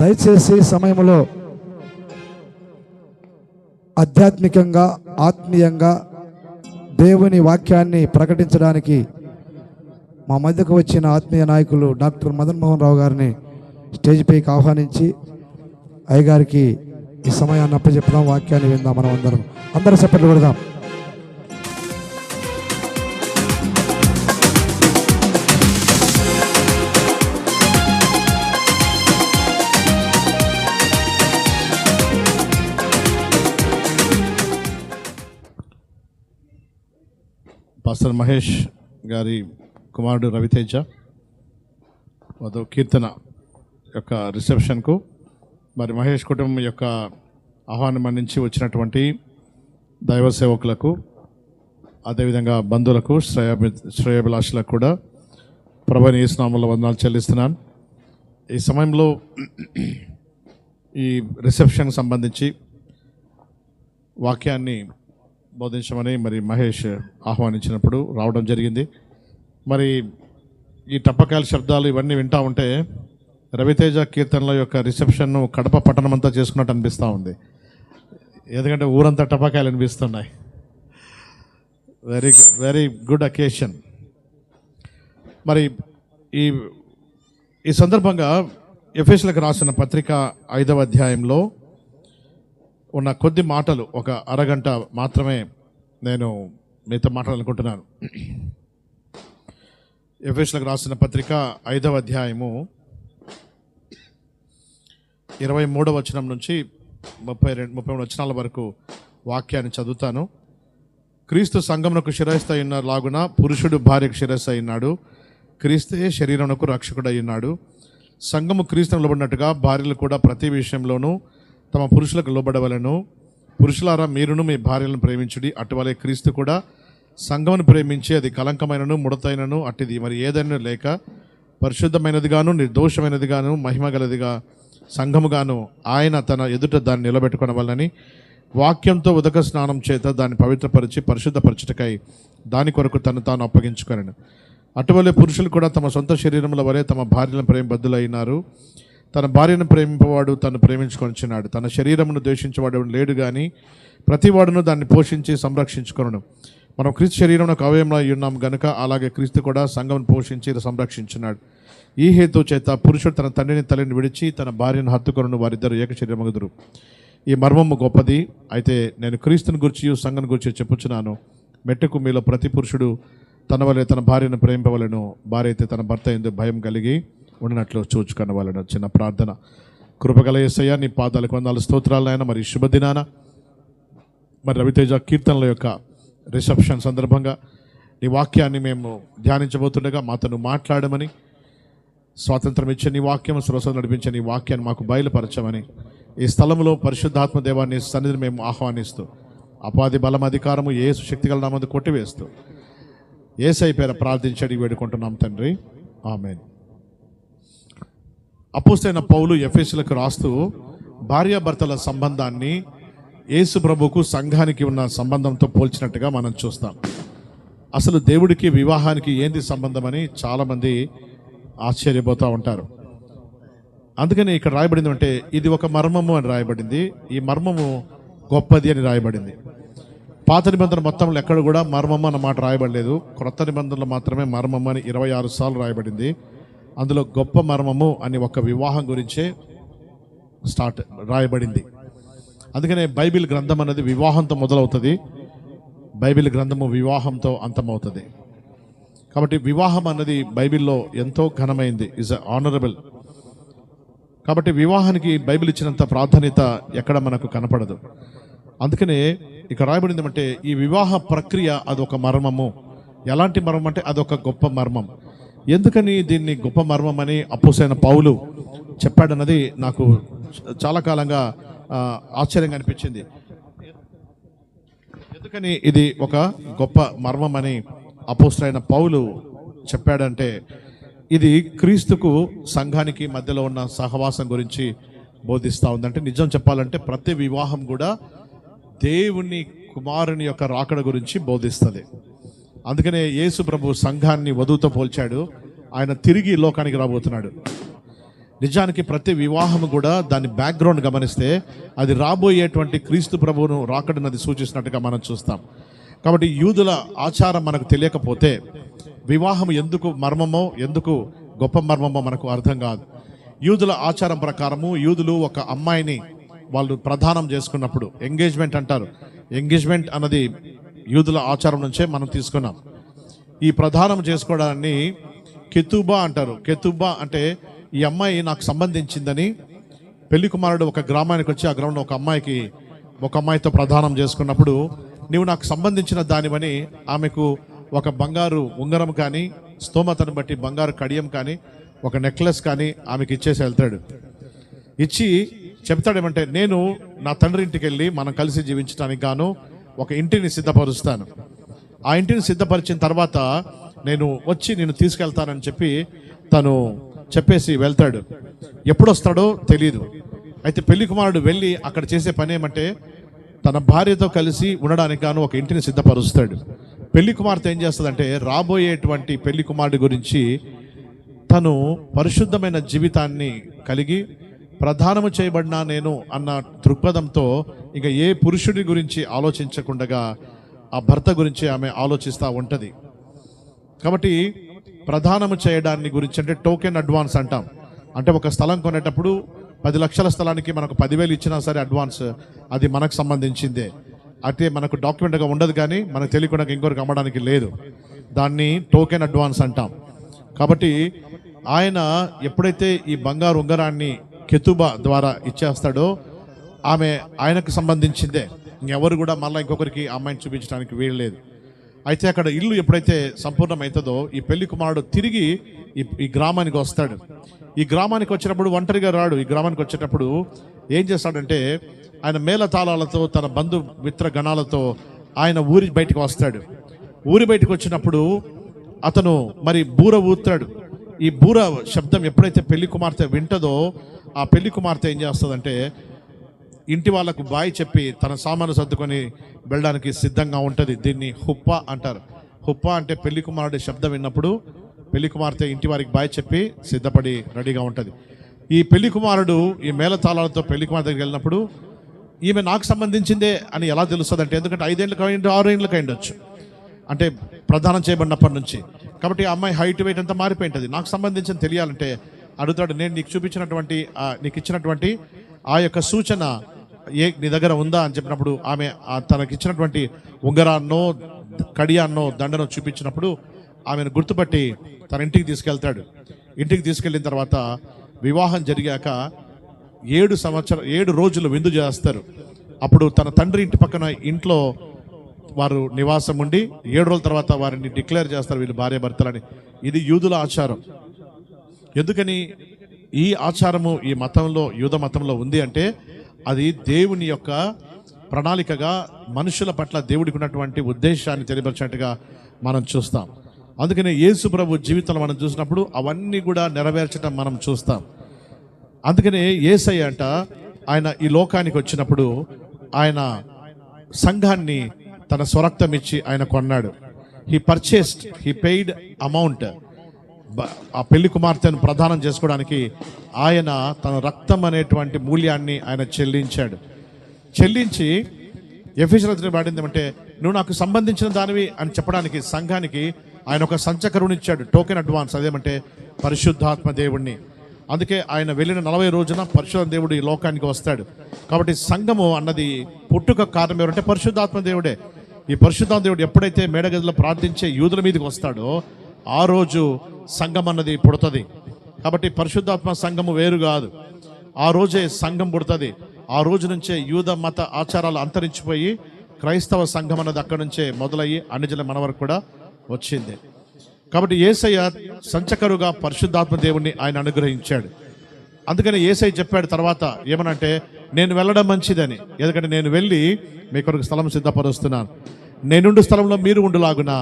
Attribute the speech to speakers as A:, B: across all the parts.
A: దయచేసి సమయంలో ఆధ్యాత్మికంగా ఆత్మీయంగా దేవుని వాక్యాన్ని ప్రకటించడానికి మా మధ్యకు వచ్చిన ఆత్మీయ నాయకులు డాక్టర్ మదన్ మోహన్ రావు గారిని స్టేజ్పైకి ఆహ్వానించి అయ్యగారికి ఈ సమయాన్ని అప్పచెప్పుదాం వాక్యాన్ని విందాం మనం అందరం అందరూ సెపరేట్ పెడదాం
B: పాస్టర్ మహేష్ గారి కుమారుడు రవితేజ వారు కీర్తన యొక్క రిసెప్షన్కు మరి మహేష్ కుటుంబం యొక్క ఆహ్వానం అందించి వచ్చినటువంటి దైవ సేవకులకు అదేవిధంగా బంధువులకు శ్రేయాభి శ్రేయాభిలాషులకు కూడా ప్రభని ఈస్నామంలో వందనాలు చెల్లిస్తున్నాను ఈ సమయంలో ఈ రిసెప్షన్కి సంబంధించి వాక్యాన్ని బోధించమని మరి మహేష్ ఆహ్వానించినప్పుడు రావడం జరిగింది మరి ఈ టప్పకాయల శబ్దాలు ఇవన్నీ వింటూ ఉంటే రవితేజ కీర్తనల యొక్క రిసెప్షన్ను కడప పట్టణమంతా చేసుకున్నట్టు అనిపిస్తూ ఉంది ఎందుకంటే ఊరంతా టపాకాయలు అనిపిస్తున్నాయి వెరీ వెరీ గుడ్ అకేషన్ మరి ఈ ఈ సందర్భంగా ఎఫ్ఎస్లకు రాసిన పత్రిక ఐదవ అధ్యాయంలో ఉన్న కొద్ది మాటలు ఒక అరగంట మాత్రమే నేను మీతో మాట్లాడాలనుకుంటున్నాను ఎఫ్ఎస్లకు రాసిన పత్రిక ఐదవ అధ్యాయము ఇరవై మూడవ వచనం నుంచి ముప్పై రెండు ముప్పై మూడు వచనాల వరకు వాక్యాన్ని చదువుతాను క్రీస్తు సంగమునకు శిరస్థ అయిన లాగున పురుషుడు భార్యకు శిరస్త అయినాడు క్రీస్తే శరీరమునకు రక్షకుడు అయినాడు సంఘము క్రీస్తులో నిలబడినట్టుగా భార్యలు కూడా ప్రతి విషయంలోనూ తమ పురుషులకు లోబడవలను పురుషులారా మీరును మీ భార్యలను ప్రేమించుడి అటువలే క్రీస్తు కూడా సంఘమును ప్రేమించి అది కలంకమైనను ముడతైనను అట్టిది మరి ఏదైనా లేక పరిశుద్ధమైనదిగాను నిర్దోషమైనదిగాను మహిమగలదిగా సంఘముగాను ఆయన తన ఎదుట దాన్ని నిలబెట్టుకొనవాలని వాక్యంతో ఉదక స్నానం చేత దాన్ని పవిత్రపరిచి పరిశుద్ధపరచుటకై దాని కొరకు తను తాను అప్పగించుకున్నాను అటువలే పురుషులు కూడా తమ సొంత శరీరముల వలె తమ భార్యలను ప్రేమ బద్దులైనారు తన భార్యను ప్రేమింపవాడు తను ప్రేమించుకొనిచ్చినాడు తన శరీరమును ద్వేషించేవాడు లేడు కానీ ప్రతివాడును దాన్ని పోషించి సంరక్షించుకొనడం మనం క్రీస్తు శరీరం ఒక అవయంలో ఉన్నాం గనుక అలాగే క్రీస్తు కూడా సంఘం పోషించి సంరక్షించినాడు ఈ హేతు చేత పురుషుడు తన తండ్రిని తల్లిని విడిచి తన భార్యను హత్తుకొనను వారిద్దరు ఏక శరీరమగుదురు ఈ మర్మము గొప్పది అయితే నేను క్రీస్తుని గురించి సంఘం గురించి చెప్పుచున్నాను మెట్టుకు మీలో ప్రతి పురుషుడు తన వలె తన భార్యను ప్రేమిపవలను భార్య అయితే తన భర్త ఎందుకు భయం కలిగి ఉండినట్లు చూచుకున్న వాళ్ళని చిన్న ప్రార్థన కృపగల ఏసయ్య నీ పాదాలకు వందాలు స్తోత్రాలైనా మరి శుభదినాన మరి రవితేజ కీర్తనల యొక్క రిసెప్షన్ సందర్భంగా నీ వాక్యాన్ని మేము ధ్యానించబోతుండగా మాతను మాట్లాడమని స్వాతంత్రం ఇచ్చే నీ వాక్యం సురసం నడిపించే నీ వాక్యాన్ని మాకు బయలుపరచమని ఈ స్థలంలో పరిశుద్ధాత్మ దేవాన్ని సన్నిధిని మేము ఆహ్వానిస్తూ అపాధి బలం అధికారము ఏ శక్తిగల నామందు కొట్టివేస్తూ ఏసై పేర ప్రార్థించడి వేడుకుంటున్నాం తండ్రి ఆమెను అపోసైన పౌలు ఎఫ్ఎస్లకు రాస్తూ భార్యాభర్తల సంబంధాన్ని యేసు ప్రభుకు సంఘానికి ఉన్న సంబంధంతో పోల్చినట్టుగా మనం చూస్తాం అసలు దేవుడికి వివాహానికి ఏంది సంబంధం అని చాలామంది ఆశ్చర్యపోతూ ఉంటారు అందుకని ఇక్కడ రాయబడింది అంటే ఇది ఒక మర్మము అని రాయబడింది ఈ మర్మము గొప్పది అని రాయబడింది పాత నిబంధన మొత్తంలో ఎక్కడ కూడా మర్మం అన్నమాట మాట రాయబడలేదు క్రొత్త నిబంధనలు మాత్రమే మర్మమ్మ అని ఇరవై ఆరు సార్లు రాయబడింది అందులో గొప్ప మర్మము అని ఒక వివాహం గురించే స్టార్ట్ రాయబడింది అందుకనే బైబిల్ గ్రంథం అనేది వివాహంతో మొదలవుతుంది బైబిల్ గ్రంథము వివాహంతో అంతమవుతుంది కాబట్టి వివాహం అన్నది బైబిల్లో ఎంతో ఘనమైంది ఇస్ ఆనరబుల్ కాబట్టి వివాహానికి బైబిల్ ఇచ్చినంత ప్రాధాన్యత ఎక్కడ మనకు కనపడదు అందుకనే ఇక్కడ రాయబడింది అంటే ఈ వివాహ ప్రక్రియ అదొక మర్మము ఎలాంటి మర్మం అంటే అదొక గొప్ప మర్మం ఎందుకని దీన్ని గొప్ప మర్మమని అప్పుసైన పౌలు చెప్పాడన్నది నాకు చాలా కాలంగా ఆశ్చర్యంగా అనిపించింది ఎందుకని ఇది ఒక గొప్ప మర్మం అని అపోస్టైన పౌలు చెప్పాడంటే ఇది క్రీస్తుకు సంఘానికి మధ్యలో ఉన్న సహవాసం గురించి బోధిస్తూ ఉందంటే నిజం చెప్పాలంటే ప్రతి వివాహం కూడా దేవుని కుమారుని యొక్క రాకడ గురించి బోధిస్తుంది అందుకనే యేసు ప్రభు సంఘాన్ని వధువుతో పోల్చాడు ఆయన తిరిగి లోకానికి రాబోతున్నాడు నిజానికి ప్రతి వివాహం కూడా దాని బ్యాక్గ్రౌండ్ గమనిస్తే అది రాబోయేటువంటి క్రీస్తు ప్రభువును రాకడినది సూచిస్తున్నట్టుగా మనం చూస్తాం కాబట్టి యూదుల ఆచారం మనకు తెలియకపోతే వివాహం ఎందుకు మర్మమో ఎందుకు గొప్ప మర్మమో మనకు అర్థం కాదు యూదుల ఆచారం ప్రకారము యూదులు ఒక అమ్మాయిని వాళ్ళు ప్రధానం చేసుకున్నప్పుడు ఎంగేజ్మెంట్ అంటారు ఎంగేజ్మెంట్ అన్నది యూదుల ఆచారం నుంచే మనం తీసుకున్నాం ఈ ప్రధానం చేసుకోవడాన్ని కెతుబా అంటారు కెతుబా అంటే ఈ అమ్మాయి నాకు సంబంధించిందని పెళ్లి కుమారుడు ఒక గ్రామానికి వచ్చి ఆ గ్రామంలో ఒక అమ్మాయికి ఒక అమ్మాయితో ప్రధానం చేసుకున్నప్పుడు నీవు నాకు సంబంధించిన దానివని ఆమెకు ఒక బంగారు ఉంగరం కానీ స్తోమతను బట్టి బంగారు కడియం కానీ ఒక నెక్లెస్ కానీ ఆమెకి ఇచ్చేసి వెళ్తాడు ఇచ్చి చెప్తాడేమంటే నేను నా తండ్రి ఇంటికి వెళ్ళి మనం కలిసి జీవించడానికి గాను ఒక ఇంటిని సిద్ధపరుస్తాను ఆ ఇంటిని సిద్ధపరిచిన తర్వాత నేను వచ్చి నేను తీసుకెళ్తానని చెప్పి తను చెప్పేసి వెళ్తాడు ఎప్పుడొస్తాడో తెలియదు అయితే పెళ్లి కుమారుడు వెళ్ళి అక్కడ చేసే పని ఏమంటే తన భార్యతో కలిసి ఉండడానికి గాను ఒక ఇంటిని సిద్ధపరుస్తాడు పెళ్లి కుమార్తె ఏం చేస్తుందంటే రాబోయేటువంటి పెళ్లి కుమారుడి గురించి తను పరిశుద్ధమైన జీవితాన్ని కలిగి ప్రధానము చేయబడినా నేను అన్న దృక్పథంతో ఇక ఏ పురుషుడి గురించి ఆలోచించకుండా ఆ భర్త గురించి ఆమె ఆలోచిస్తూ ఉంటుంది కాబట్టి ప్రధానము చేయడాన్ని గురించి అంటే టోకెన్ అడ్వాన్స్ అంటాం అంటే ఒక స్థలం కొనేటప్పుడు పది లక్షల స్థలానికి మనకు పదివేలు ఇచ్చినా సరే అడ్వాన్స్ అది మనకు సంబంధించిందే అయితే మనకు డాక్యుమెంట్గా ఉండదు కానీ మనకు తెలియకుండా ఇంకొకరికి అమ్మడానికి లేదు దాన్ని టోకెన్ అడ్వాన్స్ అంటాం కాబట్టి ఆయన ఎప్పుడైతే ఈ బంగారు ఉంగరాన్ని కెతుబ ద్వారా ఇచ్చేస్తాడో ఆమె ఆయనకు సంబంధించిందే ఎవరు కూడా మళ్ళీ ఇంకొకరికి అమ్మాయిని చూపించడానికి వీల్లేదు అయితే అక్కడ ఇల్లు ఎప్పుడైతే సంపూర్ణమవుతుందో ఈ పెళ్లి కుమారుడు తిరిగి ఈ గ్రామానికి వస్తాడు ఈ గ్రామానికి వచ్చినప్పుడు ఒంటరిగా రాడు ఈ గ్రామానికి వచ్చేటప్పుడు ఏం చేస్తాడంటే ఆయన మేళతాళాలతో తన బంధు మిత్ర గణాలతో ఆయన ఊరి బయటకు వస్తాడు ఊరి బయటకు వచ్చినప్పుడు అతను మరి బూర ఊతాడు ఈ బూర శబ్దం ఎప్పుడైతే పెళ్లి కుమార్తె వింటదో ఆ పెళ్లి కుమార్తె ఏం చేస్తుందంటే ఇంటి వాళ్ళకు బాయి చెప్పి తన సామాను సర్దుకొని వెళ్ళడానికి సిద్ధంగా ఉంటుంది దీన్ని హుప్ప అంటారు హుప్ప అంటే పెళ్లి కుమారుడి శబ్దం విన్నప్పుడు పెళ్లి కుమార్తె ఇంటి వారికి బాయి చెప్పి సిద్ధపడి రెడీగా ఉంటుంది ఈ పెళ్లి కుమారుడు ఈ మేళతాళాలతో పెళ్లి కుమార్ దగ్గరికి వెళ్ళినప్పుడు ఈమె నాకు సంబంధించిందే అని ఎలా తెలుస్తుంది అంటే ఎందుకంటే ఐదేళ్ళకి అయిండు ఆరు ఏళ్ళకి అయిండొచ్చు అంటే ప్రధానం చేయబడినప్పటి నుంచి కాబట్టి ఆ అమ్మాయి హైట్ వెయిట్ అంతా మారిపోయింటుంది నాకు సంబంధించిన తెలియాలంటే అడుగుతాడు నేను నీకు చూపించినటువంటి నీకు ఇచ్చినటువంటి ఆ యొక్క సూచన ఏ నీ దగ్గర ఉందా అని చెప్పినప్పుడు ఆమె తనకిచ్చినటువంటి ఉంగరాన్నో కడియాన్నో దండను చూపించినప్పుడు ఆమెను గుర్తుపట్టి తన ఇంటికి తీసుకెళ్తాడు ఇంటికి తీసుకెళ్ళిన తర్వాత వివాహం జరిగాక ఏడు సంవత్సరం ఏడు రోజులు విందు చేస్తారు అప్పుడు తన తండ్రి ఇంటి పక్కన ఇంట్లో వారు నివాసం ఉండి ఏడు రోజుల తర్వాత వారిని డిక్లేర్ చేస్తారు వీళ్ళు భార్య భర్తలని ఇది యూదుల ఆచారం ఎందుకని ఈ ఆచారము ఈ మతంలో యూద మతంలో ఉంది అంటే అది దేవుని యొక్క ప్రణాళికగా మనుషుల పట్ల దేవుడికి ఉన్నటువంటి ఉద్దేశాన్ని తెలియపరిచినట్టుగా మనం చూస్తాం అందుకనే యేసు ప్రభు జీవితంలో మనం చూసినప్పుడు అవన్నీ కూడా నెరవేర్చడం మనం చూస్తాం అందుకనే ఏసై అంట ఆయన ఈ లోకానికి వచ్చినప్పుడు ఆయన సంఘాన్ని తన స్వరక్తం ఇచ్చి ఆయన కొన్నాడు he purchased he paid amount ఆ పెళ్లి కుమార్తెను ప్రదానం చేసుకోవడానికి ఆయన తన రక్తం అనేటువంటి మూల్యాన్ని ఆయన చెల్లించాడు చెల్లించి ఎఫిషియల్ వాడింది అంటే నువ్వు నాకు సంబంధించిన దానివి అని చెప్పడానికి సంఘానికి ఆయన ఒక సంచకరునిచ్చాడు టోకెన్ అడ్వాన్స్ అదేమంటే పరిశుద్ధాత్మ దేవుణ్ణి అందుకే ఆయన వెళ్ళిన నలభై రోజున పరిశుధ దేవుడు ఈ లోకానికి వస్తాడు కాబట్టి సంఘము అన్నది పుట్టుక కారణం ఎవరంటే పరిశుద్ధాత్మ దేవుడే ఈ పరిశుద్ధాత్మ దేవుడు ఎప్పుడైతే మేడగదిలో ప్రార్థించే యూదుల మీదకి వస్తాడో ఆ రోజు సంఘం అన్నది పుడుతుంది కాబట్టి పరిశుద్ధాత్మ సంఘము వేరు కాదు ఆ రోజే సంఘం పుడుతుంది ఆ రోజు నుంచే యూద మత ఆచారాలు అంతరించిపోయి క్రైస్తవ సంఘం అన్నది అక్కడి నుంచే మొదలయ్యి అన్నిజల మన వరకు కూడా వచ్చింది కాబట్టి ఏసయ్య సంచకరుగా పరిశుద్ధాత్మ దేవుణ్ణి ఆయన అనుగ్రహించాడు అందుకని ఏసై చెప్పాడు తర్వాత ఏమనంటే నేను వెళ్ళడం మంచిదని ఎందుకంటే నేను వెళ్ళి మీ కొరకు స్థలం సిద్ధపరుస్తున్నాను నేనుండు స్థలంలో మీరు ఉండులాగునా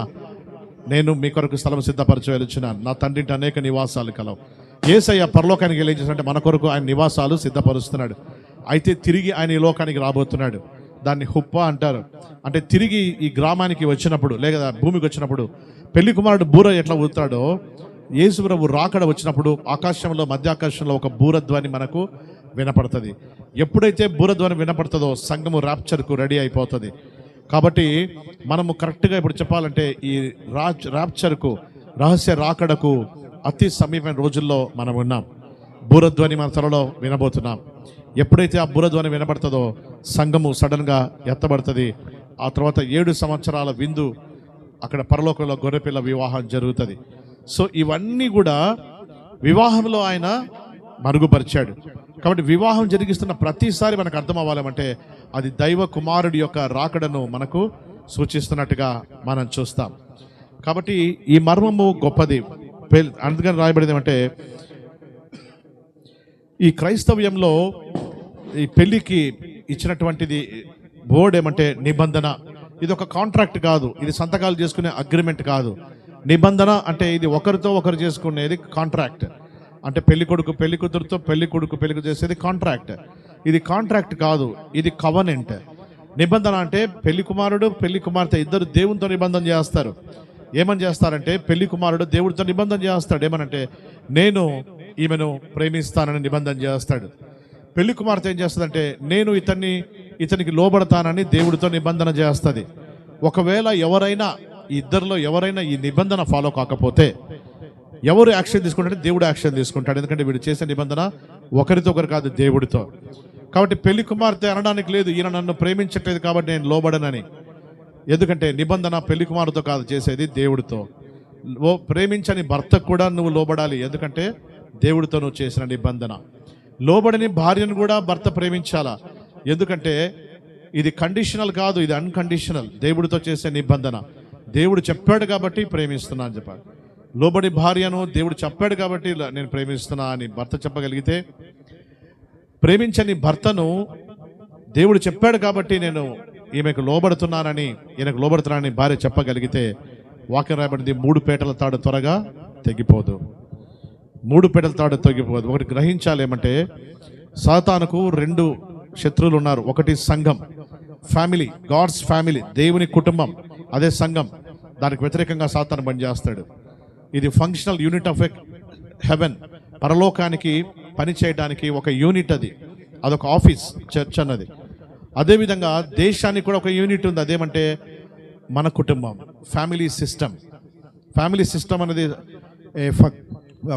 B: నేను మీ కొరకు స్థలం సిద్ధపరచు వెళ్ళుచున్నాను నా తండ్రింటి అనేక నివాసాలు కలవు ఏసయ్య పరలోకానికి ఏం చేసినట్టే మన కొరకు ఆయన నివాసాలు సిద్ధపరుస్తున్నాడు అయితే తిరిగి ఆయన ఈ లోకానికి రాబోతున్నాడు దాన్ని హుప్ప అంటారు అంటే తిరిగి ఈ గ్రామానికి వచ్చినప్పుడు లేదా భూమికి వచ్చినప్పుడు పెళ్లి కుమారుడు బూర ఎట్లా ఊతాడో యేసుప్రభు రాకడ వచ్చినప్పుడు ఆకాశంలో మధ్య ఆకాశంలో ఒక బూరధ్వని మనకు వినపడుతుంది ఎప్పుడైతే బూరధ్వని వినపడుతుందో సంఘము ర్యాప్చర్కు రెడీ అయిపోతుంది కాబట్టి మనము కరెక్ట్గా ఇప్పుడు చెప్పాలంటే ఈ రాజ్ ర్యాప్చర్కు రహస్య రాకడకు అతి సమీపమైన రోజుల్లో మనం ఉన్నాం బూరధ్వని మన తలలో వినబోతున్నాం ఎప్పుడైతే ఆ బూరధ్వని వినబడుతుందో సంఘము సడన్గా ఎత్తబడుతుంది ఆ తర్వాత ఏడు సంవత్సరాల విందు అక్కడ పరలోకంలో గొర్రెపిల్ల వివాహం జరుగుతుంది సో ఇవన్నీ కూడా వివాహంలో ఆయన మరుగుపరిచాడు కాబట్టి వివాహం జరిగిస్తున్న ప్రతిసారి మనకు అర్థం అవ్వాలంటే అది దైవ కుమారుడి యొక్క రాకడను మనకు సూచిస్తున్నట్టుగా మనం చూస్తాం కాబట్టి ఈ మర్మము గొప్పది అందుకని రాయబడింది ఏమంటే ఈ క్రైస్తవ్యంలో ఈ పెళ్లికి ఇచ్చినటువంటిది బోర్డు ఏమంటే నిబంధన ఇది ఒక కాంట్రాక్ట్ కాదు ఇది సంతకాలు చేసుకునే అగ్రిమెంట్ కాదు నిబంధన అంటే ఇది ఒకరితో ఒకరు చేసుకునేది కాంట్రాక్ట్ అంటే పెళ్లి కొడుకు పెళ్లి కూతురుతో పెళ్లి కొడుకు పెళ్లి చేసేది కాంట్రాక్ట్ ఇది కాంట్రాక్ట్ కాదు ఇది కవనెంట్ నిబంధన అంటే పెళ్లి కుమారుడు పెళ్లి కుమార్తె ఇద్దరు దేవునితో నిబంధన చేస్తారు ఏమని చేస్తారంటే పెళ్లి కుమారుడు దేవుడితో నిబంధన చేస్తాడు ఏమనంటే నేను ఈమెను ప్రేమిస్తానని నిబంధన చేస్తాడు పెళ్లి కుమార్తె ఏం చేస్తుందంటే నేను ఇతన్ని ఇతనికి లోబడతానని దేవుడితో నిబంధన చేస్తుంది ఒకవేళ ఎవరైనా ఇద్దరిలో ఎవరైనా ఈ నిబంధన ఫాలో కాకపోతే ఎవరు యాక్షన్ తీసుకుంటాడంటే దేవుడు యాక్షన్ తీసుకుంటాడు ఎందుకంటే వీడు చేసే నిబంధన ఒకరితో ఒకరు కాదు దేవుడితో కాబట్టి పెళ్లి కుమార్తె అనడానికి లేదు ఈయన నన్ను ప్రేమించట్లేదు కాబట్టి నేను లోబడనని ఎందుకంటే నిబంధన పెళ్లి కుమారుతో కాదు చేసేది దేవుడితో ఓ ప్రేమించని భర్తకు కూడా నువ్వు లోబడాలి ఎందుకంటే దేవుడితో నువ్వు చేసిన నిబంధన లోబడని భార్యను కూడా భర్త ప్రేమించాలా ఎందుకంటే ఇది కండిషనల్ కాదు ఇది అన్కండిషనల్ దేవుడితో చేసే నిబంధన దేవుడు చెప్పాడు కాబట్టి ప్రేమిస్తున్నా అని చెప్పాడు లోబడి భార్యను దేవుడు చెప్పాడు కాబట్టి నేను ప్రేమిస్తున్నా అని భర్త చెప్పగలిగితే ప్రేమించని భర్తను దేవుడు చెప్పాడు కాబట్టి నేను ఈమెకు లోబడుతున్నానని ఈయనకు లోబడుతున్నానని భార్య చెప్పగలిగితే వాక్యం రాబడింది మూడు పేటల తాడు త్వరగా తెగిపోదు మూడు పేటల తాడు తొగిపోదు ఒకటి గ్రహించాలి ఏమంటే సాతానుకు రెండు శత్రువులు ఉన్నారు ఒకటి సంఘం ఫ్యామిలీ గాడ్స్ ఫ్యామిలీ దేవుని కుటుంబం అదే సంఘం దానికి వ్యతిరేకంగా సాతాను పనిచేస్తాడు ఇది ఫంక్షనల్ యూనిట్ ఆఫ్ హెవెన్ పరలోకానికి పనిచేయడానికి ఒక యూనిట్ అది అదొక ఆఫీస్ చర్చ్ అన్నది అదేవిధంగా దేశానికి కూడా ఒక యూనిట్ ఉంది అదేమంటే మన కుటుంబం ఫ్యామిలీ సిస్టమ్ ఫ్యామిలీ సిస్టమ్ అనేది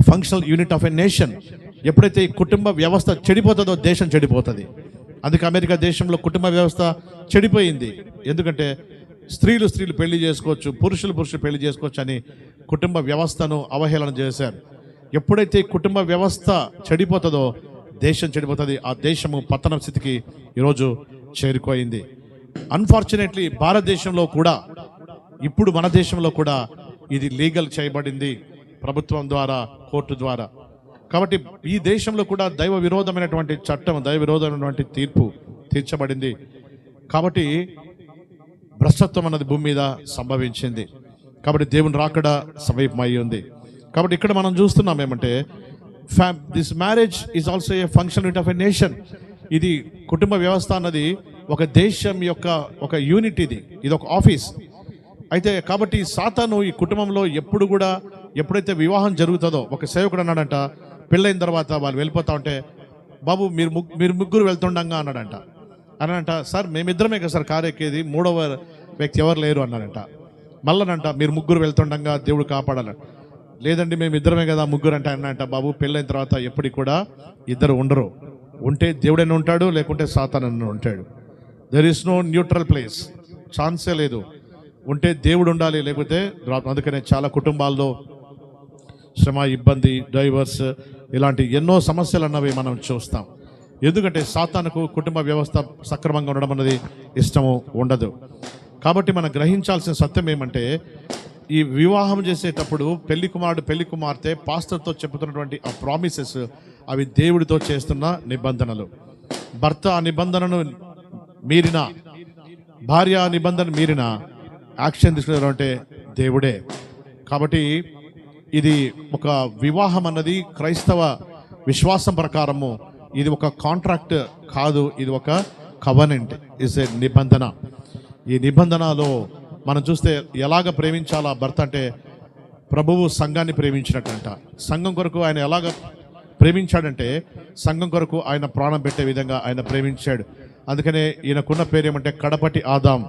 B: functional unit of a nation ఎప్పుడైతే ఈ కుటుంబ వ్యవస్థ చెడిపోతుందో దేశం చెడిపోతుంది అందుకే అమెరికా దేశంలో కుటుంబ వ్యవస్థ చెడిపోయింది ఎందుకంటే స్త్రీలు స్త్రీలు పెళ్లి చేసుకోవచ్చు పురుషులు పురుషులు పెళ్లి చేసుకోవచ్చు అని కుటుంబ వ్యవస్థను అవహేళన చేశారు ఎప్పుడైతే కుటుంబ వ్యవస్థ చెడిపోతుందో దేశం చెడిపోతుంది ఆ దేశము పతన స్థితికి ఈరోజు చేరుకోయింది అన్ఫార్చునేట్లీ భారతదేశంలో కూడా ఇప్పుడు మన దేశంలో కూడా ఇది లీగల్ చేయబడింది ప్రభుత్వం ద్వారా కోర్టు ద్వారా కాబట్టి ఈ దేశంలో కూడా దైవ విరోధమైనటువంటి చట్టం దైవ విరోధమైనటువంటి తీర్పు తీర్చబడింది కాబట్టి భ్రష్టత్వం అన్నది భూమి మీద సంభవించింది కాబట్టి దేవుని రాకడ సమీపమై ఉంది కాబట్టి ఇక్కడ మనం చూస్తున్నాం ఏమంటే fam this marriage is also a function it of a nation ఇది కుటుంబ వ్యవస్థ అన్నది ఒక దేశం యొక్క ఒక యూనిట్ ఇది ఇది ఒక ఆఫీస్ అయితే కాబట్టి సాతాను ఈ కుటుంబంలో ఎప్పుడు కూడా ఎప్పుడైతే వివాహం జరుగుతుందో ఒక సేవకుడు అన్నాడంట పెళ్ళైన తర్వాత వాళ్ళు వెళ్ళిపోతా ఉంటే బాబు మీరు ముగ్గు మీరు ముగ్గురు వెళ్తుండంగా అన్నాడంట అన్నాడంట సార్ మేమిద్దరమే కదా సార్ కారు ఎక్కేది మూడవ వ్యక్తి ఎవరు లేరు అన్నాడంట మళ్ళనంట మీరు ముగ్గురు వెళ్తుండగా దేవుడు కాపాడాలంట లేదండి మేము ఇద్దరమే కదా ముగ్గురు అంటే అన్నంట బాబు పెళ్ళైన తర్వాత ఎప్పటికి కూడా ఇద్దరు ఉండరు ఉంటే దేవుడైనా ఉంటాడు లేకుంటే సాతానన్న ఉంటాడు there is no neutral place ఛాన్సే లేదు ఉంటే దేవుడు ఉండాలి లేకపోతే అందుకనే చాలా కుటుంబాల్లో శ్రమ ఇబ్బంది డైవర్స్ ఇలాంటి ఎన్నో సమస్యలు అన్నవి మనం చూస్తాం ఎందుకంటే సాతానకు కుటుంబ వ్యవస్థ సక్రమంగా ఉండడం అన్నది ఇష్టము ఉండదు కాబట్టి మనం గ్రహించాల్సిన సత్యం ఏమంటే ఈ వివాహం చేసేటప్పుడు పెళ్లి కుమారుడు పెళ్లి కుమార్తె పాస్టర్తో చెబుతున్నటువంటి ఆ ప్రామిసెస్ అవి దేవుడితో చేస్తున్న నిబంధనలు భర్త ఆ నిబంధనను మీరిన భార్య ఆ నిబంధన మీరిన యాక్షన్ తీసుకునేవారంటే దేవుడే కాబట్టి ఇది ఒక వివాహం అన్నది క్రైస్తవ విశ్వాసం ప్రకారము ఇది ఒక కాంట్రాక్ట్ కాదు ఇది ఒక కవనెంట్ ఇస్ ఏ నిబంధన ఈ నిబంధనలో మనం చూస్తే ఎలాగ ప్రేమించాలా భర్త అంటే ప్రభువు సంఘాన్ని ప్రేమించినట్టంట సంఘం కొరకు ఆయన ఎలాగ ప్రేమించాడంటే సంఘం కొరకు ఆయన ప్రాణం పెట్టే విధంగా ఆయన ప్రేమించాడు అందుకనే ఈయనకున్న పేరు ఏమంటే కడపటి ఆదాం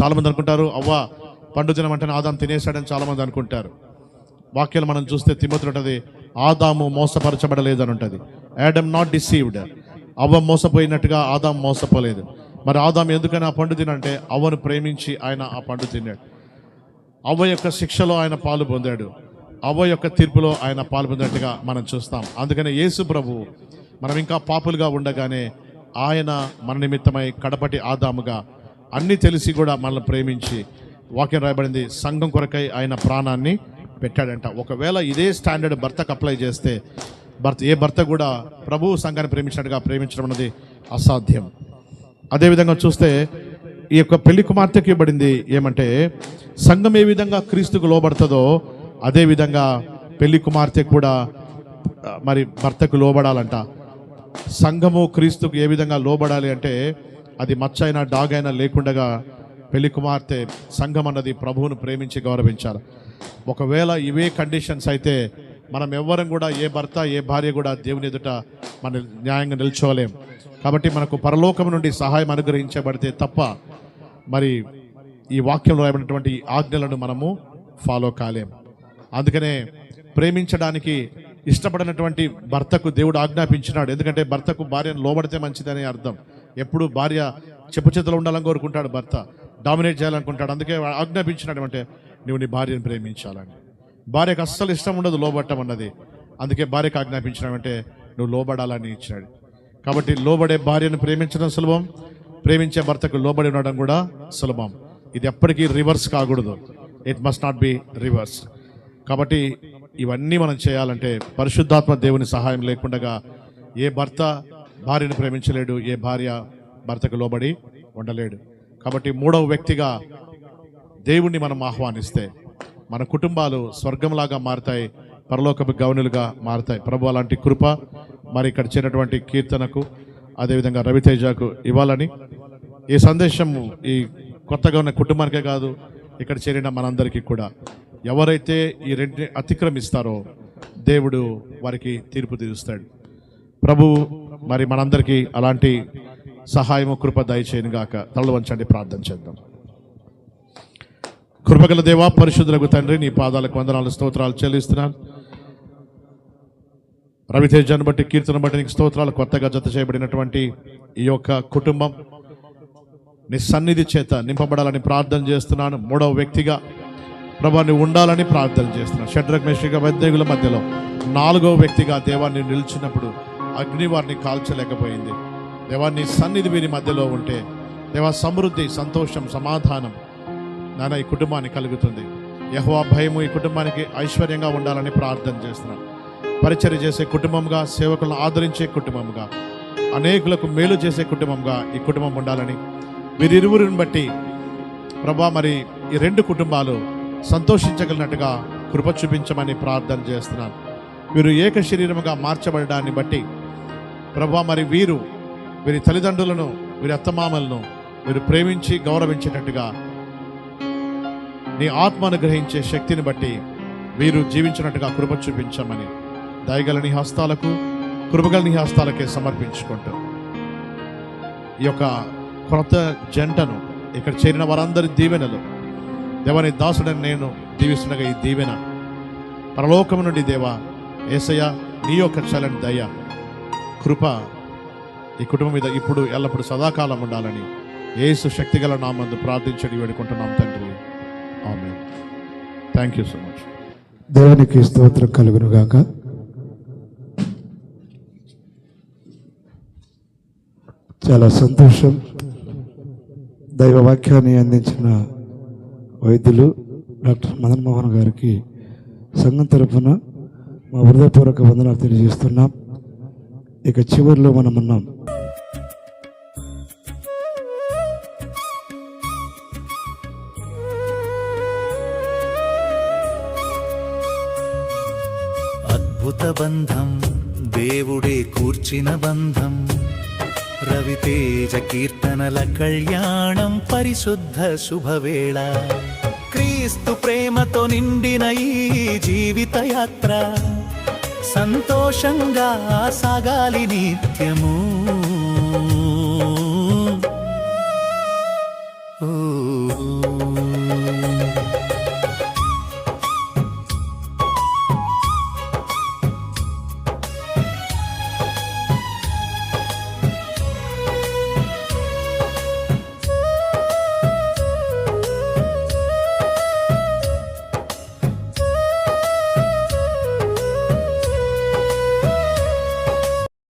B: చాలామంది అనుకుంటారు అవ్వ పండు దినం అంటే ఆదాం తినేశాడని చాలామంది అనుకుంటారు వాక్యాలు మనం చూస్తే తిమ్మతులు ఉంటుంది ఆదాము మోసపరచబడలేదని ఉంటుంది యాడమ్ నాట్ డిసీవ్డ్ అవ్వ మోసపోయినట్టుగా ఆదాం మోసపోలేదు మరి ఆదాం ఎందుకని ఆ పండు తినంటే అవ్వను ప్రేమించి ఆయన ఆ పండు తిన్నాడు అవ్వ యొక్క శిక్షలో ఆయన పాలు పొందాడు అవ్వ యొక్క తీర్పులో ఆయన పాలు పొందినట్టుగా మనం చూస్తాం అందుకనే యేసు ప్రభు మనం ఇంకా పాపులుగా ఉండగానే ఆయన మన నిమిత్తమై కడపటి ఆదాముగా అన్నీ తెలిసి కూడా మనల్ని ప్రేమించి వాక్యం రాయబడింది సంఘం కొరకై ఆయన ప్రాణాన్ని పెట్టాడంట ఒకవేళ ఇదే స్టాండర్డ్ భర్తకు అప్లై చేస్తే భర్త ఏ భర్త కూడా ప్రభు సంఘాన్ని ప్రేమించినట్టుగా ప్రేమించడం అనేది అసాధ్యం అదేవిధంగా చూస్తే ఈ యొక్క పెళ్లి కుమార్తెకి ఇవ్వబడింది ఏమంటే సంఘం ఏ విధంగా క్రీస్తుకు లోబడుతుందో అదేవిధంగా పెళ్లి కుమార్తె కూడా మరి భర్తకు లోబడాలంట సంఘము క్రీస్తుకు ఏ విధంగా లోబడాలి అంటే అది మచ్చ అయినా డాగ్ అయినా లేకుండగా పెళ్లి కుమార్తె సంఘం అన్నది ప్రభువును ప్రేమించి గౌరవించాలి ఒకవేళ ఇవే కండిషన్స్ అయితే మనం ఎవ్వరం కూడా ఏ భర్త ఏ భార్య కూడా దేవుని ఎదుట మన న్యాయంగా నిల్చోలేం కాబట్టి మనకు పరలోకం నుండి సహాయం అనుగ్రహించబడితే తప్ప మరి ఈ వాక్యంలో అయినటువంటి ఆజ్ఞలను మనము ఫాలో కాలేం అందుకనే ప్రేమించడానికి ఇష్టపడినటువంటి భర్తకు దేవుడు ఆజ్ఞాపించినాడు ఎందుకంటే భర్తకు భార్యను లోబడితే మంచిదనే అర్థం ఎప్పుడు భార్య చెప్పు చేతిలో ఉండాలని కోరుకుంటాడు భర్త డామినేట్ చేయాలనుకుంటాడు అందుకే ఆజ్ఞాపించినాడు అంటే నువ్వు నీ భార్యను ప్రేమించాలని భార్యకు అస్సలు ఇష్టం ఉండదు లోబట్టం అన్నది అందుకే భార్యకు ఆజ్ఞాపించడం అంటే నువ్వు లోబడాలని ఇచ్చినాడు కాబట్టి లోబడే భార్యను ప్రేమించడం సులభం ప్రేమించే భర్తకు లోబడి ఉండడం కూడా సులభం ఇది ఎప్పటికీ రివర్స్ కాకూడదు it must not be reverse కాబట్టి ఇవన్నీ మనం చేయాలంటే పరిశుద్ధాత్మ దేవుని సహాయం లేకుండా ఏ భర్త భార్యను ప్రేమించలేడు ఏ భార్య భర్తకు లోబడి ఉండలేడు కాబట్టి మూడవ వ్యక్తిగా దేవుణ్ణి మనం ఆహ్వానిస్తే మన కుటుంబాలు స్వర్గంలాగా మారుతాయి పరలోకపు గవనులుగా మారుతాయి ప్రభు అలాంటి కృప మరి ఇక్కడ చేరినటువంటి కీర్తనకు అదేవిధంగా రవితేజకు ఇవ్వాలని ఈ సందేశం ఈ కొత్తగా ఉన్న కుటుంబానికే కాదు ఇక్కడ చేరిన మనందరికీ కూడా ఎవరైతే ఈ రెండిని అతిక్రమిస్తారో దేవుడు వారికి తీర్పు తీరుస్తాడు ప్రభు మరి మనందరికీ అలాంటి సహాయము కృప దయచేయను గాక తలలు వంచండి ప్రార్థన చేద్దాం కృపగల దేవా పరిశుద్ధులకు తండ్రి నీ పాదాలకు వందనాలు స్తోత్రాలు చెల్లిస్తున్నాను రవితేజాన్ని బట్టి కీర్తన బట్టి నీకు స్తోత్రాలు కొత్తగా జత చేయబడినటువంటి ఈ యొక్క కుటుంబం నీ సన్నిధి చేత నింపబడాలని ప్రార్థన చేస్తున్నాను మూడవ వ్యక్తిగా ప్రభా ఉండాలని ప్రార్థన చేస్తున్నాను షడ్రక్ మేషిక వైద్యుల మధ్యలో నాలుగవ వ్యక్తిగా దేవాన్ని నిలిచినప్పుడు అగ్ని వారిని కాల్చలేకపోయింది దేవాన్ని సన్నిధి వీరి మధ్యలో ఉంటే దేవా సమృద్ధి సంతోషం సమాధానం నాన్న ఈ కుటుంబానికి కలుగుతుంది యహోవా భయము ఈ కుటుంబానికి ఐశ్వర్యంగా ఉండాలని ప్రార్థన చేస్తున్నాను పరిచయం చేసే కుటుంబంగా సేవకులను ఆదరించే కుటుంబంగా అనేకులకు మేలు చేసే కుటుంబంగా ఈ కుటుంబం ఉండాలని వీరిరువురిని బట్టి ప్రభా మరి ఈ రెండు కుటుంబాలు సంతోషించగలిగినట్టుగా కృప చూపించమని ప్రార్థన చేస్తున్నాను వీరు ఏక శరీరముగా మార్చబడడాన్ని బట్టి ప్రభా మరి వీరు వీరి తల్లిదండ్రులను వీరి అత్తమామలను వీరు ప్రేమించి గౌరవించేటట్టుగా నీ ఆత్మను గ్రహించే శక్తిని బట్టి వీరు జీవించినట్టుగా కృప చూపించమని దయగల నీ హస్తాలకు కృపగల నీ హస్తాలకే సమర్పించుకుంటూ ఈ యొక్క కొత్త జంటను ఇక్కడ చేరిన వారందరి దీవెనలు దేవని దాసుడని నేను దీవిస్తున్నగా ఈ దీవెన పరలోకం నుండి దేవ ఏసయ నీ యొక్క చలని దయ కృప ఈ కుటుంబం మీద ఇప్పుడు ఎల్లప్పుడు సదాకాలం ఉండాలని ఏసు శక్తిగల నామందు ప్రార్థించడం వేడుకుంటున్నాం తండ్రి ఆమె థ్యాంక్ యూ సో మచ్
A: దేవునికి స్తోత్రం కలుగునుగాక చాలా సంతోషం దైవ వాక్యాన్ని అందించిన వైద్యులు డాక్టర్ మదన్ మోహన్ గారికి సంఘం తరఫున మా హృదయపూర్వక వందనాలు తెలియజేస్తున్నాం ఇక చివరిలో మనం ఉన్నాం
C: అద్భుత బంధం దేవుడే కూర్చిన బంధం రవితేజ కీర్తనల కళ్యాణం పరిశుద్ధ శుభవేళ క్రీస్తు ప్రేమతో నిండిన ఈ జీవిత యాత్ర సంతోషంగా సాగాలి నిత్యము